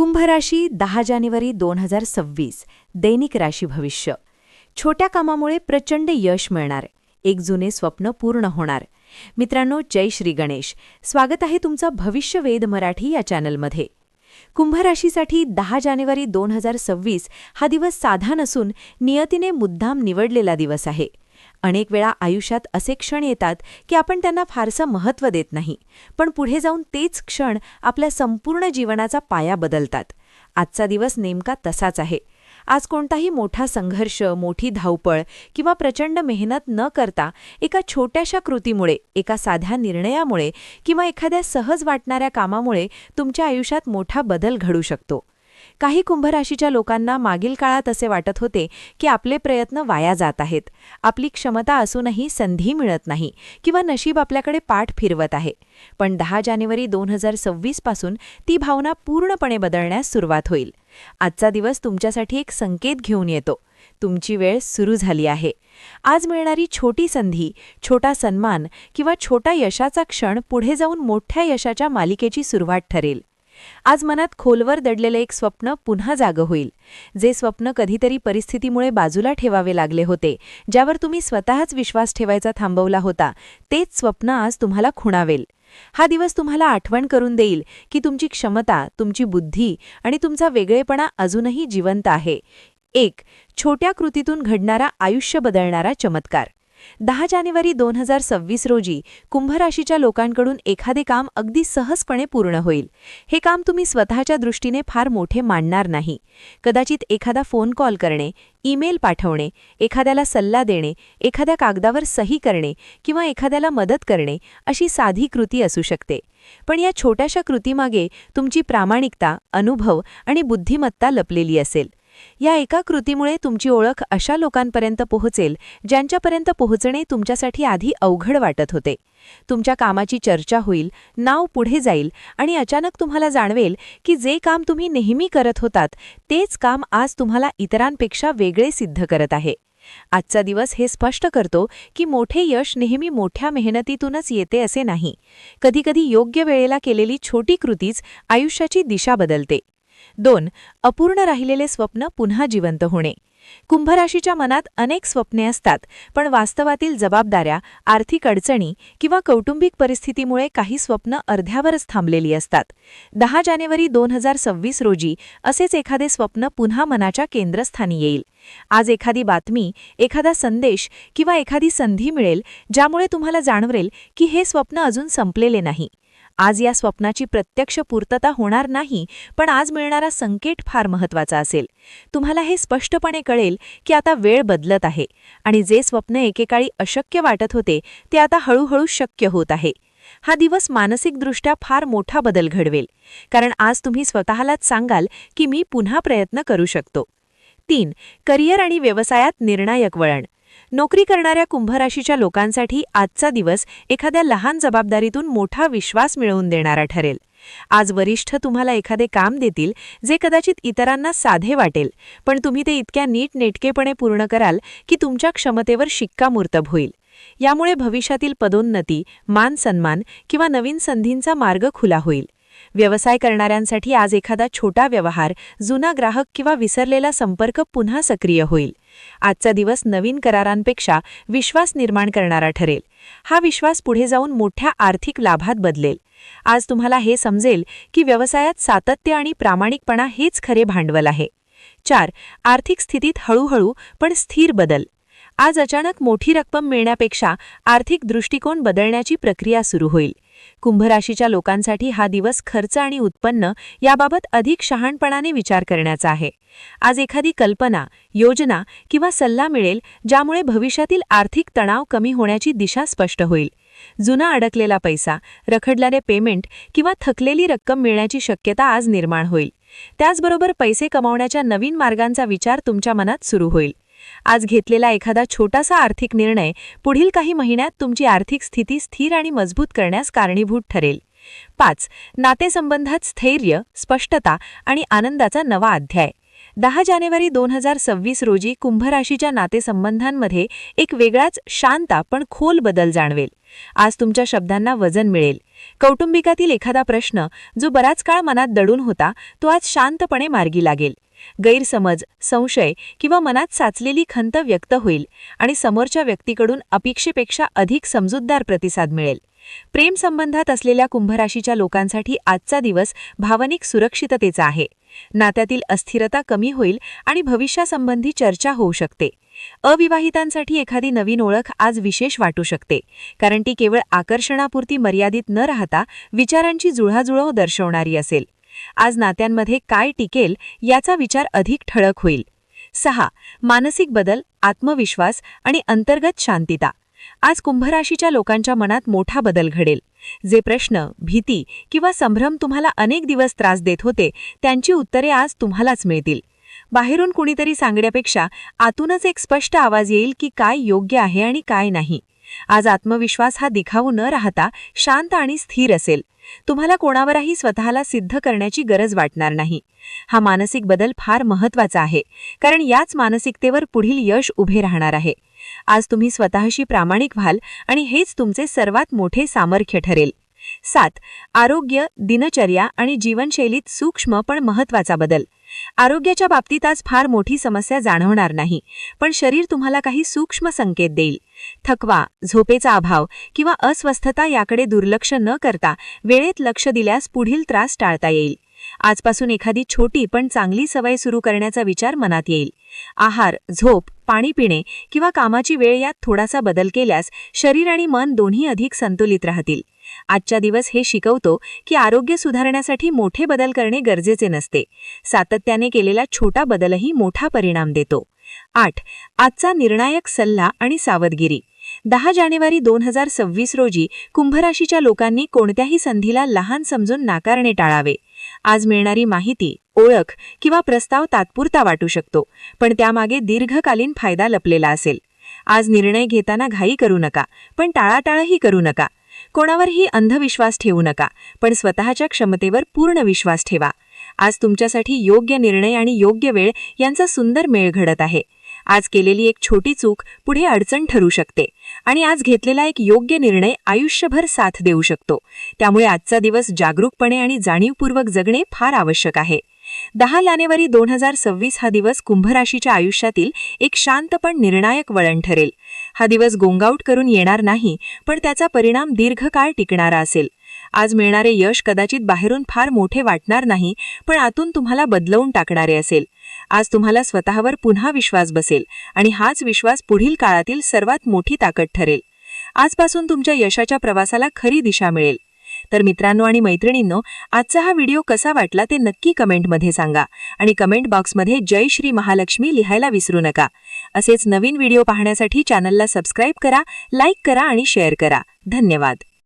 कुंभ राशी दहा जानेवारी दोन हजार सव्वीस दैनिक राशी भविष्य. छोट्या कामामुळे प्रचंड यश मिळणार. एक जुने स्वप्न पूर्ण होणार. मित्रांनो जय श्री गणेश. स्वागत आहे तुमचं भविष्यवेध मराठी या चॅनलमध्ये. कुंभ राशीसाठी दहा जानेवारी दोन हजार सव्वीस हा दिवस साधा नसून नियतीने मुद्दाम निवडलेला दिवस आहे. अनेक वेळा आयुष्यात असे क्षण येतात की आपण त्यांना फारसं महत्त्व देत नाही पण पुढे जाऊन तेच क्षण आपल्या संपूर्ण जीवनाचा पाया बदलतात. आजचा दिवस नेमका तसाच आहे. आज कोणताही मोठा संघर्ष मोठी धावपळ किंवा प्रचंड मेहनत न करता एका छोट्याशा कृतीमुळे एका साध्या निर्णयामुळे किंवा एखाद्या सहज वाटणाऱ्या कामामुळे तुमच्या आयुष्यात मोठा बदल घडू शकतो. काही कुंभराशीच्या लोकांना मागील काळात असे वाटत होते की आपले प्रयत्न वाया जात आहेत. आपली क्षमता असूनही संधी मिळत नाही किंवा नशीब आपल्याकडे पाठ फिरवत आहे. पण दहा जानेवारी दोन हजार सव्वीसपासून ती भावना पूर्णपणे बदलण्यास सुरुवात होईल. आजचा दिवस तुमच्यासाठी एक संकेत घेऊन येतो. तुमची वेळ सुरू झाली आहे. आज मिळणारी छोटी संधी छोटा सन्मान किंवा छोटा यशाचा क्षण पुढे जाऊन मोठ्या यशाच्या मालिकेची सुरुवात ठरेल. आज मनात खोलवर दडलेलं एक स्वप्न पुन्हा जागं होईल. जे स्वप्न कधीतरी परिस्थितीमुळे बाजूला ठेवावे लागले होते ज्यावर तुम्ही स्वतःच विश्वास ठेवायचा थांबवला होता तेच स्वप्न आज तुम्हाला खुणावेल. हा दिवस तुम्हाला आठवण करून देईल की तुमची क्षमता तुमची बुद्धी आणि तुमचा वेगळेपणा अजूनही जिवंत आहे. एक छोट्या कृतीतून घडणारा आयुष्य बदलणारा चमत्कार. दहा जानेवारी दोन हजार सव्वीस रोजी कुंभराशीच्या लोकांकडून एखादे काम अगदी सहजपणे पूर्ण होईल. हे काम तुम्ही स्वतःच्या दृष्टीने फार मोठे मांडणार नाही. कदाचित एखादा फोन कॉल करणे ईमेल पाठवणे एखाद्याला सल्ला देणे एखाद्या कागदावर सही करणे किंवा एखाद्याला मदत करणे अशी साधी कृती असू शकते. पण या छोट्याशा कृतीमागे तुमची प्रामाणिकता अनुभव आणि बुद्धिमत्ता लपलेली असेल. या एका कृतीमुळे तुमची ओळख अशा लोकांपर्यंत पोहोचेल ज्यांच्यापर्यंत पोहोचणे तुमच्यासाठी आधी अवघड वाटत होते. तुमच्या कामाची चर्चा होईल नाव पुढे जाईल आणि अचानक तुम्हाला जाणवेल की जे काम तुम्ही नेहमी करत होतात तेच काम आज तुम्हाला इतरांपेक्षा वेगळे सिद्ध करत आहे. आजचा दिवस हे स्पष्ट करतो की मोठे यश नेहमी मोठ्या मेहनतीतूनच येते असे नाही. कधीकधी योग्य वेळेला केलेली छोटी कृतीच आयुष्याची दिशा बदलते. दोन अपूर्ण राहिलेले स्वप्न पुन्हा जिवंत होणे. कुंभराशीच्या मनात अनेक स्वप्ने असतात पण वास्तवातील जबाबदाऱ्या आर्थिक अडचणी किंवा कौटुंबिक परिस्थितीमुळे काही स्वप्न अर्ध्यावरच थांबलेली असतात. दहा जानेवारी दोन हजार सव्वीस रोजी असेच एखादे स्वप्न पुन्हा मनाच्या केंद्रस्थानी येईल. आज एखादी बातमी एखादा संदेश किंवा एखादी संधी मिळेल ज्यामुळे तुम्हाला जाणवेल की हे स्वप्न अजून संपलेले नाही. आज या स्वप्नाची प्रत्यक्ष पूर्तता होणार नाही पण आज मिळणारा संकेत फार महत्त्वाचा असेल. तुम्हाला हे स्पष्टपणे कळेल की आता वेळ बदलत आहे आणि जे स्वप्न एकेकाळी अशक्य वाटत होते ते आता हळूहळू शक्य होत आहे. हा दिवस मानसिकदृष्ट्या फार मोठा बदल घडवेल कारण आज तुम्ही स्वतःलाच सांगाल की मी पुन्हा प्रयत्न करू शकतो. तीन करिअर आणि व्यवसायात निर्णायक वळण. नोकरी करणाऱ्या कुंभराशीच्या लोकांसाठी आजचा दिवस एखाद्या लहान जबाबदारीतून मोठा विश्वास मिळवून देणारा ठरेल. आज वरिष्ठ तुम्हाला एखादे काम देतील जे कदाचित इतरांना साधे वाटेल पण तुम्ही ते इतक्या नीट नेटकेपणे पूर्ण कराल की तुमच्या क्षमतेवर शिक्कामोर्तब होईल. यामुळे भविष्यातील पदोन्नती मान सन्मान किंवा नवीन संधींचा मार्ग खुला होईल. व्यवसाय करणाऱ्यांसाठी आज एखादा छोटा व्यवहार जुना ग्राहक किंवा विसरलेला संपर्क पुन्हा सक्रिय होईल. आजचा दिवस नवीन करारांपेक्षा विश्वास निर्माण करणारा ठरेल. हा विश्वास पुढे जाऊन मोठ्या आर्थिक लाभात बदलेल. आज तुम्हाला हे समजेल की व्यवसायात सातत्य आणि प्रामाणिकपणा हेच खरे भांडवल आहे. चार आर्थिक स्थितीत हळूहळू पण स्थिर बदल. आज अचानक मोठी रक्कम मिळण्यापेक्षा आर्थिक दृष्टिकोन बदलण्याची प्रक्रिया सुरू होईल. कुंभराशीच्या लोकांसाठी हा दिवस खर्च आणि उत्पन्न याबाबत अधिक शहाणपणाने विचार करण्याचा आहे. आज एखादी कल्पना योजना किंवा सल्ला मिळेल ज्यामुळे भविष्यातील आर्थिक तणाव कमी होण्याची दिशा स्पष्ट होईल. जुना अडकलेला पैसा रखडणारे पेमेंट किंवा थकलेली रक्कम मिळण्याची शक्यता आज निर्माण होईल. त्याचबरोबर पैसे कमावण्याच्या नवीन मार्गांचा विचार तुमच्या मनात सुरू होईल. आज घेतलेला एखादा छोटासा आर्थिक निर्णय पुढील काही महिन्यात तुमची आर्थिक स्थिती स्थिर आणि मजबूत करण्यास कारणीभूत ठरेल. पाच. नातेसंबंधात स्थैर्य स्पष्टता आणि आनंदाचा नवा अध्याय. दहा जानेवारी दोन हजार सव्वीस रोजी कुंभराशीच्या नातेसंबंधांमध्ये एक वेगळाच शांता पण खोल बदल जाणवेल. आज तुमच्या शब्दांना वजन मिळेल. कौटुंबिकातील एखादा प्रश्न जो बराच काळ मनात दडून होता तो आज शांतपणे मार्गी लागेल. गैरसमज संशय किंवा मनात साचलेली खंत व्यक्त होईल आणि समोरच्या व्यक्तीकडून अपेक्षेपेक्षा अधिक समजूतदार प्रतिसाद मिळेल. प्रेमसंबंधात असलेल्या कुंभराशीच्या लोकांसाठी आजचा दिवस भावनिक सुरक्षिततेचा आहे. नात्यातील अस्थिरता कमी होईल आणि भविष्यासंबंधी चर्चा होऊ शकते. अविवाहितांसाठी एखादी नवीन ओळख आज विशेष वाटू शकते कारण ती केवळ आकर्षणापुरती मर्यादित न राहता विचारांची जुळाजुळव दर्शवणारी असेल. आज नात्यांमध्ये काय टिकेल याचा विचार अधिक ठळक होईल. सहा. मानसिक बदल आत्मविश्वास आणि अंतर्गत शांतिता. आज कुंभराशीच्या लोकांच्या मनात मोठा बदल घडेल. जे प्रश्न भीती किंवा संभ्रम तुम्हाला अनेक दिवस त्रास देत होते त्यांची उत्तरे आज तुम्हालाच मिळतील. बाहेरून कुणीतरी सांगण्यापेक्षा आतूनच एक स्पष्ट आवाज येईल की काय योग्य आहे आणि काय नाही. आज आत्मविश्वास हा दिखाऊ न राहता शांत आणि स्थिर असेल. तुम्हाला कोणावरही स्वतःला सिद्ध करण्याची गरज वाटणार नाही. हा मानसिक बदल फार महत्त्वाचा आहे कारण याच मानसिकतेवर पुढील यश उभे राहणार आहे. आज तुम्ही स्वतःशी प्रामाणिक व्हाल आणि हेच तुमचे सर्वात मोठे सामर्थ्य ठरेल. सात आरोग्य दिनचर्या आणि जीवनशैलीत सूक्ष्म पण महत्त्वाचा बदल. आरोग्याच्या बाबतीत आज फार मोठी समस्या जाणवणार नाही पण शरीर तुम्हाला काही सूक्ष्म संकेत देईल. थकवा झोपेचा अभाव किंवा अस्वस्थता याकडे दुर्लक्ष न करता वेळेत लक्ष दिल्यास पुढील त्रास टाळता येईल. आजपासून एखादी छोटी पण चांगली सवय सुरू करण्याचा विचार मनात येईल. आहार झोप पाणी पिणे किंवा कामाची वेळ यात थोडासा बदल केल्यास शरीर आणि मन दोन्ही अधिक संतुलित राहतील. आजच्या दिवस हे शिकवतो की आरोग्य सुधारण्यासाठी मोठे बदल करणे गरजेचे नसते. सातत्याने केलेला छोटा बदलही मोठा परिणाम देतो. आठ. आजचा निर्णायक सल्ला आणि सावधगिरी. दहा जानेवारी दोन हजार सव्वीस रोजी कुंभराशीच्या लोकांनी कोणत्याही संधीला लहान समजून नाकारणे टाळावे. आज मिळणारी माहिती ओळख किंवा प्रस्ताव तात्पुरता वाटू शकतो पण त्यामागे दीर्घकालीन फायदा लपलेला असेल. आज निर्णय घेताना घाई करू नका पण टाळाटाळही करू नका. कोणावरही अंधविश्वास ठेवू नका पण स्वतःच्या क्षमतेवर पूर्ण विश्वास ठेवा. आज तुमच्यासाठी योग्य निर्णय आणि योग्य वेळ यांचा सुंदर मेळ घडत आहे. आज केलेली एक छोटी चूक पुढे अडचण ठरू शकते आणि आज घेतलेला एक योग्य निर्णय आयुष्यभर साथ देऊ शकतो. त्यामुळे आजचा दिवस जागरूकपणे आणि जाणीवपूर्वक जगणे फार आवश्यक आहे. दहा जानेवारी दोन हजार सव्वीस हा दिवस कुंभराशीच्या आयुष्यातील एक शांत पण निर्णायक वळण ठरेल. हा दिवस गोंगाऊट करून येणार नाही पण त्याचा परिणाम दीर्घकाळ टिकणारा असेल. आज मिळणारे यश कदाचित बाहेरून फार मोठे वाटणार नाही पण आतून तुम्हाला बदलवून टाकणारे असेल. आज तुम्हाला स्वतःवर पुन्हा विश्वास बसेल आणि हाच विश्वास पुढील काळातील सर्वात मोठी ताकद ठरेल. आजपासून तुमच्या यशाच्या प्रवासाला खरी दिशा मिळेल. तर मित्रांनो आणि मैत्रिणींनो आजचा हा व्हिडिओ कसा वाटला ते नक्की कमेंटमध्ये सांगा आणि कमेंट बॉक्समध्ये जय श्री महालक्ष्मी लिहायला विसरू नका. असेच नवीन व्हिडिओ पाहण्यासाठी चॅनलला सबस्क्राईब करा लाईक करा आणि शेअर करा. धन्यवाद.